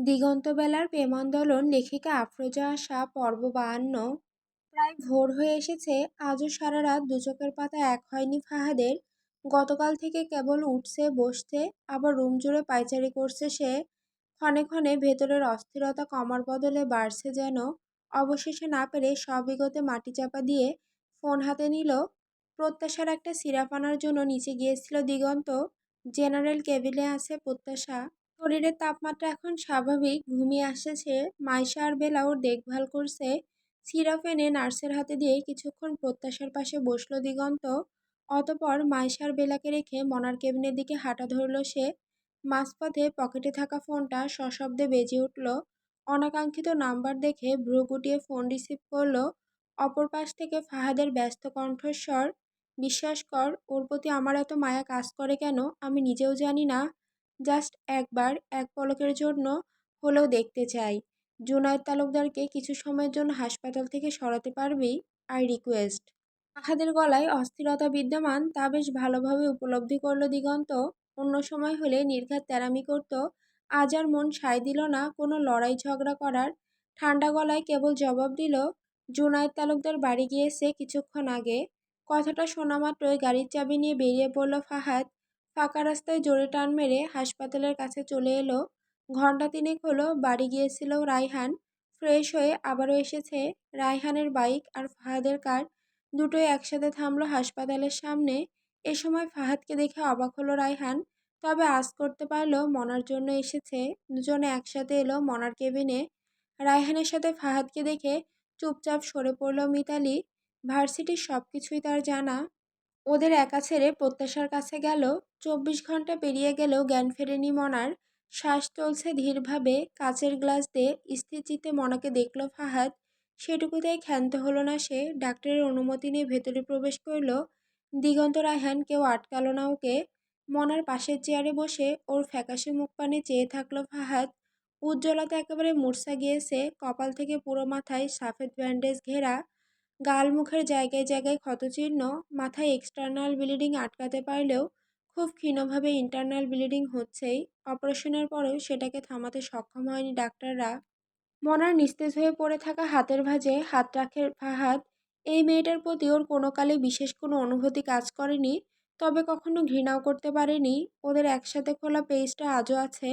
দিগন্তবেলার প্রেমান্দোলন লেখিকা আফরোজা আশা পর্ব বাহান্ন প্রায় ভোর হয়ে এসেছে। আজও সারা রাত দুচোখের পাতা এক হয়নি ফাহাদের। গতকাল থেকে কেবল উঠছে, বসছে, আবার রুম জুড়ে পায়চারি করছে সে। ক্ষণে ক্ষণে ভেতরের অস্থিরতা কমার বদলে বাড়ছে যেন। অবশেষে না পেরে সবিগতে মাটি চাপা দিয়ে ফোন হাতে নিল। প্রত্যাশার একটা সিরাপ আনার জন্য নিচে গিয়েছিল দিগন্ত। জেনারেল কেবিনে আছে প্রত্যাশা। শরীরের তাপমাত্রা এখন স্বাভাবিক। ঘুমিয়ে আসছে। মাইশা আর বেলা ওর দেখভাল করছে। সিরাপ এনে নার্সের হাতে দিয়ে কিছুক্ষণ প্রত্যাশার পাশে বসল দিগন্ত। অতপর মাইশার বেলাকে রেখে মনার কেবিনের দিকে হাঁটা ধরল সে। মাঝপথে পকেটে থাকা ফোনটা সশব্দে বেজে উঠল। অনাকাঙ্ক্ষিত নাম্বার দেখে ভ্রু গুটিয়ে ফোন রিসিভ করল। অপর পাশ থেকে ফাহাদের ব্যস্ত কণ্ঠস্বর, বিশ্বাস কর, ওর প্রতি আমার এত মায়া কাজ করে কেন? আমি নিজেও জানি না। জাস্ট একবার, এক পলকের জন্য হলেও দেখতে চাই। জুনায়দ তালুকদারকে কিছু সময়ের জন্য হাসপাতাল থেকে সরাতে পারবি? I request. ফাহাদের গলায় অস্থিরতা বিদ্যমান, তা বেশ ভালোভাবে উপলব্ধি করল দিগন্ত। অন্য সময় হলে নির্ঘাত তেরামি করত। আজ আর মন সায় দিল না কোনো লড়াই ঝগড়া করার। ঠান্ডা গলায় কেবল জবাব দিল, জুনায়দ তালুকদার বাড়ি গিয়েছে কিছুক্ষণ আগে। কথাটা শোনা মাত্রই গাড়ির চাবি নিয়ে বেরিয়ে পড়ল ফাহাদ। ফাঁকা রাস্তায় জোরে টান মেরে হাসপাতালের কাছে চলে এলো। ঘণ্টা তিনেক হলো বাড়ি গিয়েছিল রায়হান। ফ্রেশ হয়ে আবারও এসেছে রায়হানের বাইক আর ফাহাদের কার। দুটোই একসাথে থামলো হাসপাতালের সামনে। এ সময় ফাহাদকে দেখে অবাক হলো রায়হান। তবে আজ করতে পারল মনার জন্য এসেছে। দুজনে একসাথে এলো মনার কেবিনে। রায়হানের সাথে ফাহাদকে দেখে চুপচাপ সরে পড়ল মিতালি। ভার্সিটির সব কিছুই তার জানা। ওদের একা ছেড়ে প্রত্যাশার কাছে গেল, চব্বিশ ঘণ্টা পেরিয়ে গেলেও জ্ঞান ফেরেনি মনার। শ্বাস চলছে ধীরভাবে, কাচের গ্লাস দিয়ে স্থির চিত্তে মনাকে দেখল ফাহাদ। সেটুকুতেই ক্ষান্ত হলো না সে, ডাক্তারের অনুমতি নিয়ে ভেতরে প্রবেশ করল। দিগন্ত রায়হান কেউ আটকালো না ওকে। মনার পাশের চেয়ারে বসে ওর ফ্যাকাশে মুখ পানে চেয়ে থাকল ফাহাদ। উজ্জ্বলতা একেবারে মূর্ছা গিয়েছে, কপাল থেকে পুরো মাথায় সাফেদ ব্যান্ডেজ ঘেরা। গাল মুখের জায়গায় জায়গায় ক্ষতচিহ্ন, মাথায় এক্সটার্নাল ব্লিডিং আটকাতে পারলেও খুব ক্ষীণভাবে ইন্টারনাল ব্লিডিং হচ্ছেই। অপারেশনের পরেও সেটাকে থামাতে সক্ষম হয়নি ডাক্তাররা। মনার নিস্তেজ হয়ে পড়ে থাকা হাতের ভাঁজে হাত রাখে ফাহাদ। এই মেয়েটার প্রতি ওর কোনো কালে বিশেষ কোনো অনুভূতি কাজ করেনি, তবে কখনো ঘৃণাও করতে পারেনি। ওদের একসাথে খোলা পেজটা আজও আছে।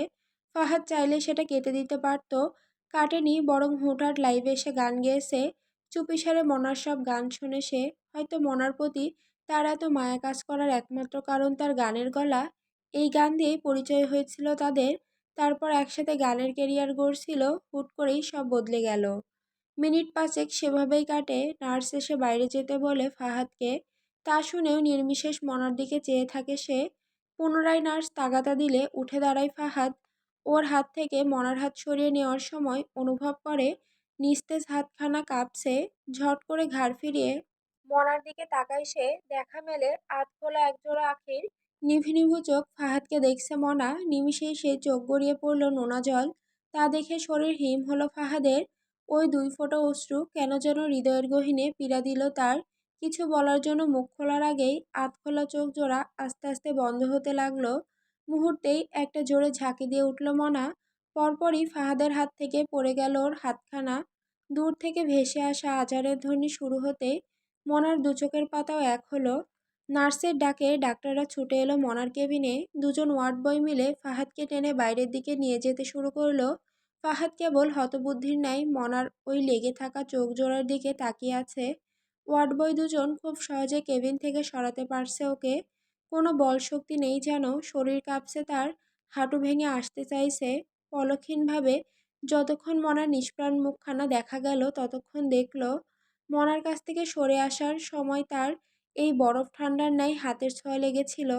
ফাহাদ চাইলে সেটা কেটে দিতে পারত। কাটেনি, বরং হুটহাট লাইভে এসে গান গেয়েছে। চুপিসারে মনার সব গান শুনে সে হয়তো মনার প্রতি তার এত মায়া কাজ করার একমাত্র কারণ তার গানের গলা। এই গান দিয়েই পরিচয় হয়েছিল তাদের। তারপর একসাথে গানের কেরিয়ার গড়ছিল, হুট করেই সব বদলে গেল। মিনিট পাঁচেক সেভাবেই কাটে, নার্স এসে বাইরে যেতে বলে ফাহাদকে। তা শুনেও নির্বিশেষ মনার দিকে চেয়ে থাকে সে। পুনরায় নার্স তাগাতা দিলে উঠে দাঁড়ায় ফাহাদ। ওর হাত থেকে মনার হাত সরিয়ে নেওয়ার সময় অনুভব করে নিস্তেজ হাতখানা কাঁপছে, ঝট করে ঘাড় ফিরিয়ে মনার দিকে তাকায় সে। দেখা মেলে আধ খোলা একজোড়া আখির। নিভু নিভু চোখ ফাহাদকে দেখছে মনা। নিমিষেই সে চোখ গড়িয়ে পড়ল নোনা জল। তা দেখে শরীর হিম হলো ফাহাদের। ওই দুই ফোঁটা অশ্রু কেন যেন হৃদয়ের গহিনে পীড়া দিল তার। কিছু বলার জন্য মুখ খোলার আগেই আধ খোলা চোখ জোড়া আস্তে আস্তে বন্ধ হতে লাগল। মুহূর্তেই একটা জোরে ঝাঁকি দিয়ে উঠল মনা। পরপরই ফাহাদের হাত থেকে পড়ে গেল ওর হাতখানা। দূর থেকে ভেসে আসা আজারের ধ্বনি শুরু হতে মনার দু চোখের পাতাও এক হলো। নার্সের ডাকে ডাক্তাররা ছুটে এলো মনার কেবিনে। দুজন ওয়ার্ড বয় মিলে ফাহাদকে টেনে বাইরের দিকে নিয়ে যেতে শুরু করল। ফাহাদ কেবল হতবুদ্ধির ন্যায় মনার ওই লেগে থাকা চোখ জোড়ার দিকে তাকিয়ে আছে। ওয়ার্ড বয় দুজন খুব সহজে কেবিন থেকে সরাতে পারছে ওকে। কোনো বল শক্তি নেই যেন, শরীর কাঁপছে তার, হাঁটু ভেঙে আসতে চাইছে। পলক্ষীনভাবে যতক্ষণ মনার নিষ্প্রাণ মুখখানা দেখা গেল, ততক্ষণ দেখল মনার কাছ থেকে সরে আসার সময় তার এই বরফ ঠান্ডার ন্যায় হাতের ছোঁয়া লেগেছিল।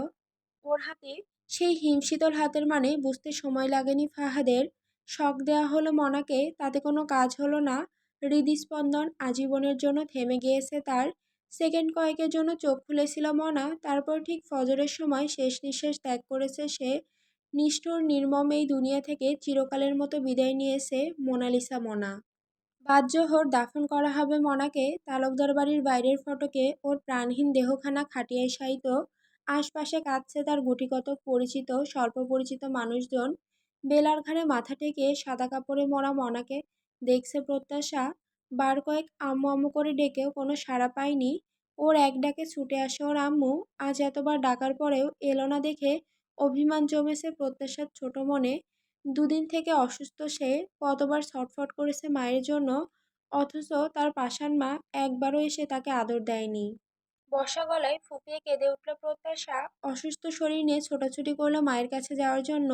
ওর হাতে সেই হিমশীতল হাতের মানে বুঝতে সময় লাগেনি ফাহাদের। শখ দেয়া হলো মনাকে, তাতে কোনো কাজ হলো না। হৃদস্পন্দন আজীবনের জন্য থেমে গিয়েছে তার। সেকেন্ড কয়েকের জন্য চোখ খুলেছিল মনা, তারপর ঠিক ফজরের সময় শেষ নিঃশ্বাস ত্যাগ করেছে সে। নিষ্ঠুর নির্মম এই দুনিয়া থেকে চিরকালের মতো বিদায় নিয়েছে মোনালিসা মনা। বাদজোহর দাফন করা হবে মনাকে, তালুকদার বাড়ির বাইরের ফটকে ওর প্রাণহীন দেহখানা খাটিয়ায় শায়িত, আশপাশে কাঁদছে তার গুটিকত পরিচিত, স্বল্প পরিচিত মানুষজন। বেলার ঘাড়ে মাথা টেকে সাদা কাপড়ে মরা মনাকে দেখছে প্রত্যাশা। বার কয়েক আম্মু আম্মু করে ডেকেও কোনো সাড়া পায়নি। ওর এক ডাকে ছুটে আসে ওর আম্মু। আজ এতবার ডাকার পরেও এলো না দেখে অভিমান জমেছে প্রত্যাশার ছোট মনে। দুদিন থেকে অসুস্থ সে কতবার ছটফট করেছে মায়ের জন্য, অথচ তার পাষাণ মা একবারও এসে তাকে আদর দেয়নি। বর্ষা গলায় ফুপিয়ে কেঁদে উঠল প্রত্যাশা। অসুস্থ শরীর নিয়ে ছোটাছুটি করল মায়ের কাছে যাওয়ার জন্য।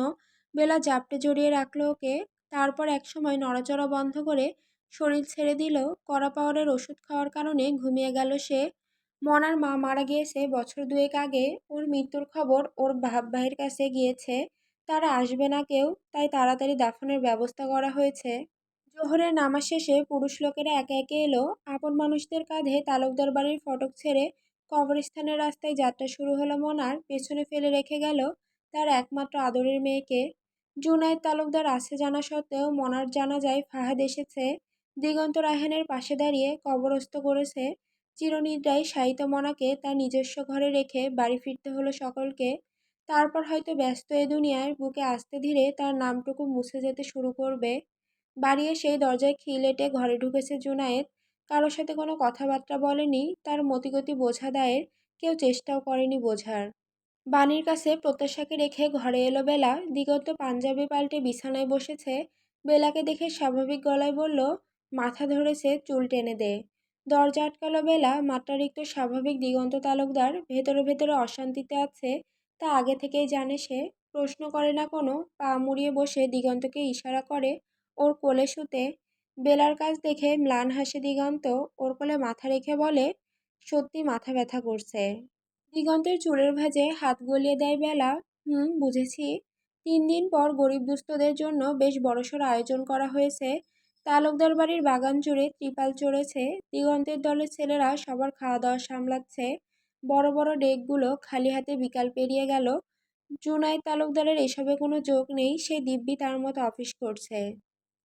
বেলা জাপটে জড়িয়ে রাখল ওকে। তারপর একসময় নড়াচড়া বন্ধ করে শরীর ছেড়ে দিল। কড়া পাওয়ারের ওষুধ খাওয়ার কারণে ঘুমিয়ে গেল সে। মনার মা মারা গিয়েছে বছর দুয়েক আগে। ওর মৃত্যুর খবর ওর ভাব ভাইয়ের কাছে গিয়েছে। তারা আসবে না কেউ, তাই তাড়াতাড়ি দাফনের ব্যবস্থা করা হয়েছে। জোহরের নামাজ শেষে পুরুষ লোকেরা একে একে এলো। আপন মানুষদের কাঁধে তালুকদার বাড়ির ফটক ছেড়ে কবরস্থানের রাস্তায় যাত্রা শুরু হলো মনার। পেছনে ফেলে রেখে গেল তার একমাত্র আদরের মেয়েকে। জুনায়েদ তালুকদার আছে জানা সত্ত্বেও মনার জানা যায় ফাহাদ এসেছে। দিগন্ত রায়হানের পাশে দাঁড়িয়ে কবরস্থ করেছে চিরনিদ্রায় শায়িত মনাকে তার নিজস্ব ঘরে রেখে বাড়ি ফিরতে হলো সকলকে। তারপর হয়তো ব্যস্ত এ দুনিয়ার বুকে আস্তে ধীরে তার নামটুকু মুছে যেতে শুরু করবে। বাড়ি এসে দরজায় খিল এঁটে ঘরে ঢুকেছে জুনায়েদ। কারোর সাথে কোনো কথাবার্তা বলেনি, তার মতিগতি বোঝা দায়ের, কেউ চেষ্টাও করেনি বোঝার। বাণীর কাছে প্রত্যাশাকে রেখে ঘরে এলো বেলা। দিগন্ত পাঞ্জাবি পাল্টে বিছানায় বসেছে। বেলাকে দেখে স্বাভাবিক গলায় বলল, মাথা ধরেছে, চুল টেনে দে। দরজা আটকালো বেলা মাত্রারিক্ত স্বাভাবিক দিগন্ত তালুকদার ভেতরে ভেতরে অশান্তিতে আছে তা আগে থেকেই জানে সে। প্রশ্ন করে না কোনো, পা মুড়িয়ে বসে দিগন্তকে ইশারা করে ওর কোলে শুতে। বেলার কাজ দেখে ম্লান হাসে দিগন্ত, ওর কোলে মাথা রেখে বলে, সত্যি মাথা ব্যথা করছে। দিগন্তের চুলের ভাঁজে হাত গলিয়ে দেয় বেলা, হুম, বুঝেছি। তিন দিন পর গরিব দুস্থদের জন্য বেশ বড়সড় আয়োজন করা হয়েছে। তালুকদার বাড়ির বাগান জুড়ে ত্রিপাল চড়েছে। দিগন্তের দলের ছেলেরা সবার খাওয়া দাওয়া সামলাচ্ছে। বড় বড় ডেকগুলো খালি হাতে বিকাল পেরিয়ে গেল। জুনাই তালুকদারের এসবে কোনো যোগ নেই, সে দিব্যি তার মতো অফিস করছে।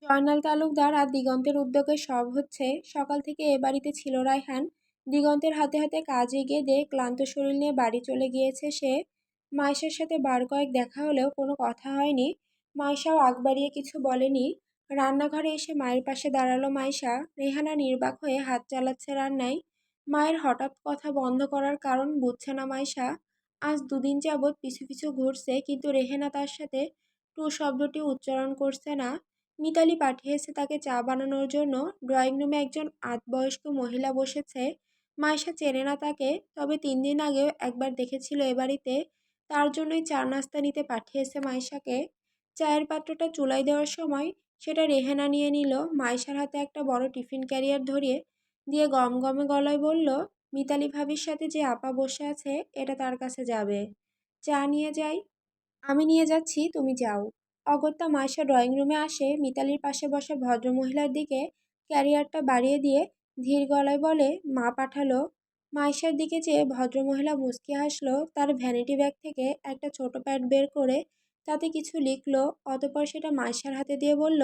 জয়নাল তালুকদার আর দিগন্তের উদ্যোগে সব হচ্ছে। সকাল থেকে এ বাড়িতে ছিল রায়হান। দিগন্তের হাতে হাতে কাজে দিয়ে ক্লান্ত শরীর নিয়ে বাড়ি চলে গিয়েছে সে। মাইশার সাথে বার কয়েক দেখা হলেও কোনো কথা হয়নি। মাইশাও আগ বাড়িয়ে কিছু বলেনি। রান্নাঘরে এসে মায়ের পাশে দাঁড়াল মাইশা। রেহানা নির্বাক হয়ে হাত চালাচ্ছে রান্নায়। মায়ের হঠাৎ কথা বন্ধ করার কারণ বুঝছে না মাইশা। আজ দুদিন যাবৎ পিছু পিছু ঘুরছে, কিন্তু রেহেনা তার সাথে টু শব্দটি উচ্চারণ করছে না। মিতালি পাঠিয়েছে তাকে চা বানানোর জন্য। ড্রয়িং রুমে একজন আধবয়স্ক মহিলা বসেছে। মাইশা চেনে না তাকে, তবে তিন দিন আগেও একবার দেখেছিল এ বাড়িতে। তার জন্যই চা নাস্তা নিতে পাঠিয়েছে মাইশাকে। চায়ের পাত্রটা চুলাই দেওয়ার সময় সেটা রেহেনা নিয়ে নিল। মাইশার হাতে একটা বড় টিফিন ক্যারিয়ার ধরিয়ে দিয়ে গম গমে গলায় বলল, মিতালি ভাবির সাথে যে আপা বসে আছে, এটা তার কাছে যাবে। চা নিয়ে যাই? আমি নিয়ে যাচ্ছি, তুমি যাও। অগত্যা মাইশা ড্রয়িং রুমে আসে, মিতালির পাশে বসা ভদ্রমহিলার দিকে ক্যারিয়ারটা বাড়িয়ে দিয়ে ধীর গলায় বলে, মা পাঠালো। মাইশার দিকে চেয়ে ভদ্রমহিলা মুচকি হাসলো, তার ভ্যানিটি ব্যাগ থেকে একটা ছোট প্যাড বের করে তাতে কিছু লিখলো, অতপর সেটা মাইশার হাতে দিয়ে বলল,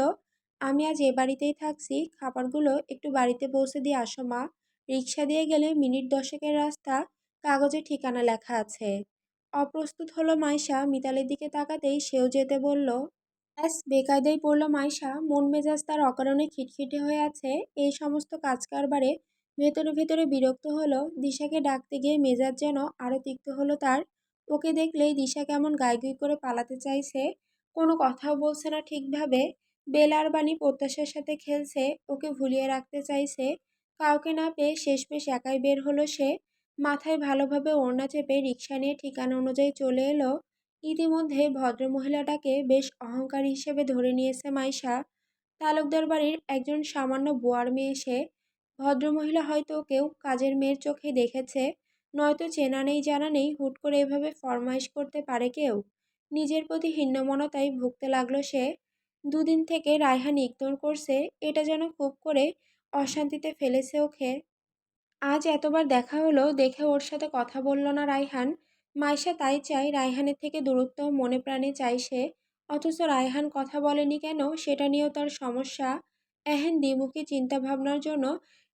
আমি আজ এ বাড়িতেই থাকছি, খাবারগুলো একটু বাড়িতে পৌঁছে দিয়ে আসো মা। রিক্সা দিয়ে গেলে মিনিট দশেকের রাস্তা, কাগজে ঠিকানা লেখা আছে। অপ্রস্তুত হলো মাইশা, মিতালির দিকে তাকাতেই সেও যেতে বলল, ব্যাস, বেকায়দায় পড়ল মাইশা, মন মেজাজ তার অকারণে খিটখিটে হয়ে আছে। এই সমস্ত কাজ কারবারে ভেতরে ভেতরে বিরক্ত হলো, দিশাকে ডাকতে গিয়ে মেজাজ যেন আরও তিক্ত হলো তার। ওকে দেখলেই দিশা কেমন গাইগুই করে পালাতে চাইছে। কোনো কথাও বলছে না ঠিকভাবে। বেলার বাণী প্রত্যাশার সাথে খেলছে, ওকে ভুলিয়ে রাখতে চাইছে। কাউকে না পেয়ে শেষমেশ একাই বের হলো সে। মাথায় ভালোভাবে ওড়না চেপে রিক্সা নিয়ে ঠিকানা অনুযায়ী চলে এলো। ইতিমধ্যে ভদ্রমহিলাটাকে বেশ অহংকার হিসেবে ধরে নিয়েছে মাইশা। তালুকদার বাড়ির একজন সামান্য বোয়ার মেয়ে সে। ভদ্রমহিলা হয়তো কেউ কাজের মেয়ের চোখে দেখেছে। নয়তো চেনা নেই, জানা নেই, হুট করে এভাবে ফরমাইশ করতে পারে কেউ? নিজের প্রতি হীনমনতায় ভুগতে লাগল সে। দুদিন থেকে রায়হান ইগনোর করছে, এটা যেন খুব করে অশান্তিতে ফেলেছে ওকে। আজ এতবার দেখা হলো, দেখে ওর সাথে কথা বলল না রায়হান। মাইশা তাই চাই রায়হানের থেকে দূরত্ব, মনে প্রাণে চাই সে। অথচ রায়হান কথা বলেনি কেন, সেটা নিয়েও তার সমস্যা। এহেন দ্বিমুখী চিন্তাভাবনার জন্য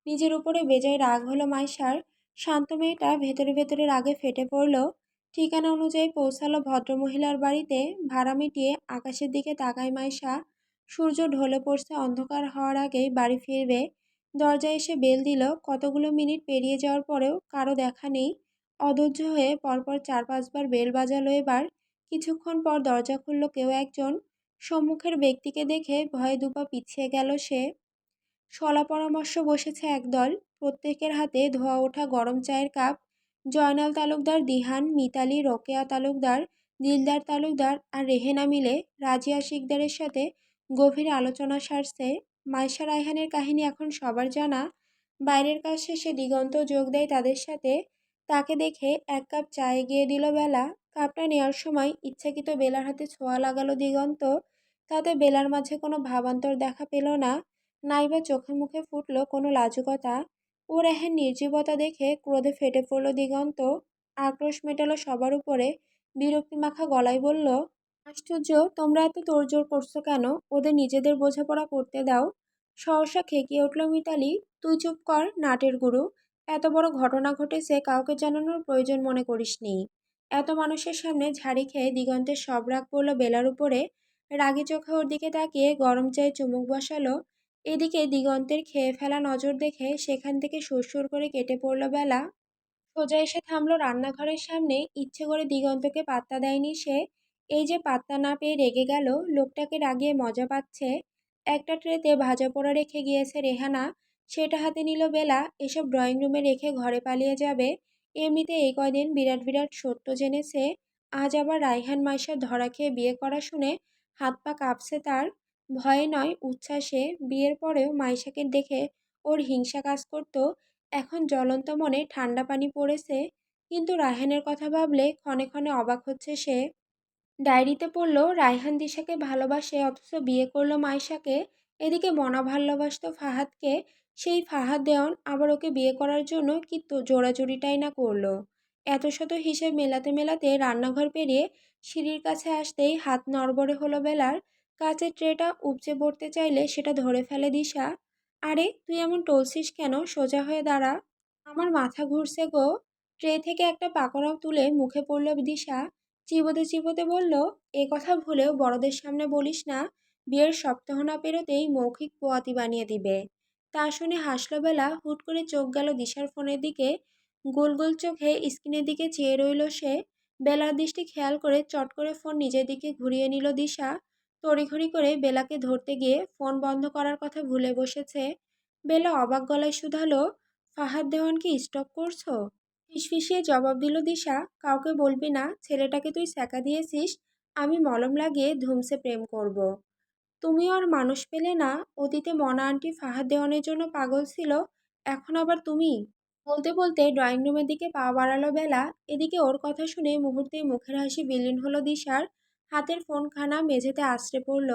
নিজের উপরে বেজায় রাগ হলো মাইশার। শান্ত মেয়েটা ভেতরে ভেতরে রাগে ফেটে পড়ল। ঠিকানা অনুযায়ী পৌঁছালো ভদ্রমহিলার বাড়িতে। ভাড়া মিটিয়ে আকাশের দিকে তাকায় মাইশা। সূর্য ঢলে পড়ছে অন্ধকার হওয়ার আগেই বাড়ি ফিরবে। দরজায় এসে বেল দিল। কতগুলো মিনিট পেরিয়ে যাওয়ার পরেও কারও দেখা নেই। অধৈর্য হয়ে পরপর চার পাঁচবার বেল বাজালো এবার। কিছুক্ষণ পর দরজা খুলল কেউ একজন। সম্মুখের ব্যক্তিকে দেখে ভয়ে দুপা পিছিয়ে গেল সে। সলা পরামর্শ বসেছে একদল। প্রত্যেকের হাতে ধোয়া ওঠা গরম চায়ের কাপ, জয়নাল তালুকদার, দিহান, মিতালি, রোকেয়া তালুকদার, দিলদার তালুকদার আর রেহেনা মিলে রাজিয়া শিকদারের সাথে গভীর আলোচনা সারছে মাইশা রায়হানের কাহিনী এখন সবার জানা। বাইরের কাজ শেষে দিগন্ত যোগ দেয় তাদের সাথে। তাকে দেখে এক কাপ চা এগিয়ে দিল বেলা। কাপটা নেওয়ার সময় ইচ্ছাকৃত বেলার হাতে ছোঁয়া লাগালো দিগন্ত। তাতে বেলার মাঝে কোনো ভাবান্তর দেখা পেল না। নাইবা চোখে মুখে ফুটল কোনো লাজুকতা। ও রেহেন নির্জীবতা দেখে ক্রোধে ফেটে পড়ল দিগন্ত। আক্রোশ মেটালো সবার উপরে। বিরক্তি মাখা গলায় বলল, আশ্চর্য, তোমরা এত তোড়জোড় করছ কেন? ওদের নিজেদের বোঝাপড়া করতে দাও। সহসা খেকিয়ে উঠল মিতালি, তুই চুপ কর, নাটের গুরু। এত বড় ঘটনা ঘটেছে, কাউকে জানানোর প্রয়োজন মনে করিস নি। এত মানুষের সামনে ঝাড়ি খেয়ে দিগন্তের সব রাগ পড়ল বেলার উপরে। রাগি চোখে ওর দিকে তাকিয়ে গরম চায়ে চুমুক বসালো এদিকে দিগন্তের খেয়ে ফেলা নজর দেখে সেখান থেকে সুরসুর করে কেটে পড়ল বেলা। সোজা এসে থামলো রান্নাঘরের সামনে। ইচ্ছে করে দিগন্তকে পাত্তা দেয়নি সে। এই যে পাত্তা না পেয়ে রেগে গেল, লোকটাকে রাগিয়ে মজা পাচ্ছে। একটা ট্রেতে ভাজা পোড়া রেখে গিয়েছে রেহানা। সেটা হাতে নিল বেলা। এসব ড্রয়িং রুমে রেখে ঘরে পালিয়ে যাবে। এমনিতে এই কয়দিন বিরাট বিরাট সত্য জেনেছে। আজ আবার রায়হান মাইশার ধরা খেয়ে বিয়ে করা শুনে হাত পা কাঁপছে তার। ভয়ে নয়, উচ্ছ্বাসে। বিয়ের পরেও মাইশাকে দেখে ওর হিংসা কাজ করত। এখন জ্বলন্ত মনে ঠান্ডা পানি পড়েছে। কিন্তু রায়হানের কথা ভাবলে ক্ষণে ক্ষণে অবাক হচ্ছে সে। ডায়েরিতে পড়ল, রায়হান দিশাকে ভালোবাসে, অথচ বিয়ে করল মাইশাকে। এদিকে মনা ভালোবাসত ফাহাদকে। সেই ফাহাদ দেওয়ান আবার ওকে বিয়ে করার জন্য কি জোড়াজুড়িটাই না করল। এত শত হিসেব মেলাতে মেলাতে রান্নাঘর পেরিয়ে সিঁড়ির কাছে আসতেই হাত নড়বড়ে হলো বেলার। কাচের ট্রেটা উপচে পড়তে চাইলে সেটা ধরে ফেলে দিশা আরে, তুই এমন টলছিস কেন? সোজা হয়ে দাঁড়া। আমার মাথা ঘুরছে গো। ট্রে থেকে একটা পাকোড়াও তুলে মুখে পড়ল দিশা চিবোতে চিবোতে বলল, এ কথা ভুলেও বড়দের সামনে বলিস না, বিয়ের সপ্তাহ না পেরোতেই মৌখিক পোয়াতি বানিয়ে দিবে। তা শুনে হাসলো বেলা, হুট করে চোখ গেল দিশার ফোনের দিকে। গোল গোল চোখে স্ক্রিনের দিকে চেয়ে রইল সে। বেলার দৃষ্টি খেয়াল করে চট করে ফোন নিজের দিকে ঘুরিয়ে নিল দিশা। তড়িঘড়ি করে বেলাকে ধরতে গিয়ে ফোন বন্ধ করার কথা ভুলে বসেছে। বেলা অবাক গলায় শুধালো, ফাহাদ দেওয়ানকে স্টপ করছ? ফিসফিসিয়ে জবাব দিল দিশা, কাউকে বলবি না, ছেলেটাকে তুই স্যাকা দিয়েছিস, আমি মলম লাগিয়ে ধুমসে প্রেম করব। তুমি আর মানুষ পেলে না, অতীতে মনা আন্টি ফাহাদ দেওয়ানের জন্য পাগল ছিল, এখন আবার তুমি? বলতে বলতে ড্রয়িং রুমের দিকে পা বাড়ালো বেলা। এদিকে ওর কথা শুনে মুহূর্তেই মুখের হাসি বিলীন হলো দিশার। হাতের ফোনখানা মেঝেতে আছড়ে পড়ল